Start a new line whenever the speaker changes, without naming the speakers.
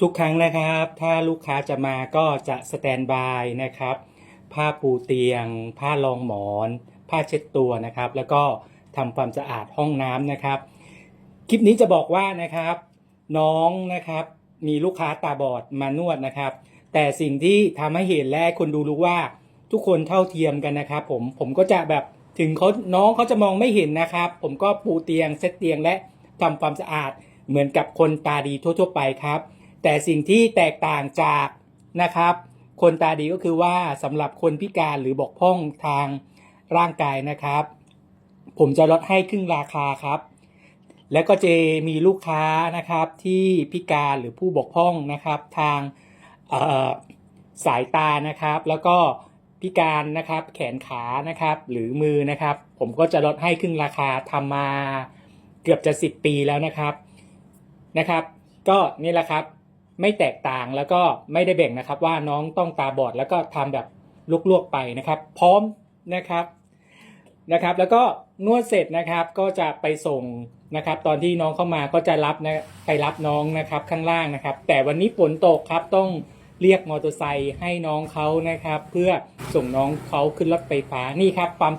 ทุกครั้งนะครับ ถ้าลูกค้าจะมาก็จะสแตนบายนะครับ ผ้าปูเตียง ผ้ารองหมอน ผ้าเช็ดตัวนะครับ แล้วก็ทำความสะอาดห้องน้ำนะครับ คลิปนี้จะบอกว่านะครับ น้องนะครับมีลูกค้าตาบอดมานวดนะครับ แต่สิ่งที่ทำให้เห็นและคนดูรู้ว่าทุกคนเท่าเทียมกันนะครับ ผมผมก็จะแบบถึงเขาน้องเขาจะมองไม่เห็นนะครับ ผมก็ปูเตียงเซตเตียงและทำความสะอาดเหมือนกับคนตาดีทั่ว ๆ ไปครับ แต่สิ่งที่แตกต่างจากนะครับ คนตาดีก็คือว่าสำหรับคนพิการหรือบกพร่องทางร่างกายนะครับ ผมจะลดให้ครึ่งราคาครับ แล้วก็จะมีลูกค้านะครับที่พิการหรือผู้บกพร่องนะครับทางสายตานะครับ แล้วก็พิการนะครับแขนขานะครับหรือมือนะครับ ผมก็จะลดให้ครึ่งราคาทำมาเกือบจะ 10 ปีแล้วนะครับนะครับ ก็นี่แหละครับ ไม่แตกต่างแล้วก็ไม่ได้แบ่งนะครับ ว่าน้องต้องตาบอดแล้วก็ทำแบบลวกๆไปนะครับ พร้อมนะครับนะครับ แล้วก็นวดเสร็จนะครับก็จะไปส่งนะครับ ตอนที่น้องเข้ามาก็จะรับนะไปรับน้องนะครับข้างล่างนะครับ แต่วันนี้ฝนตกครับต้องเรียกมอเตอร์ไซค์ให้น้องเขานะครับ เพื่อส่งน้องเขาขึ้นรถไฟฟ้านี่ครับความ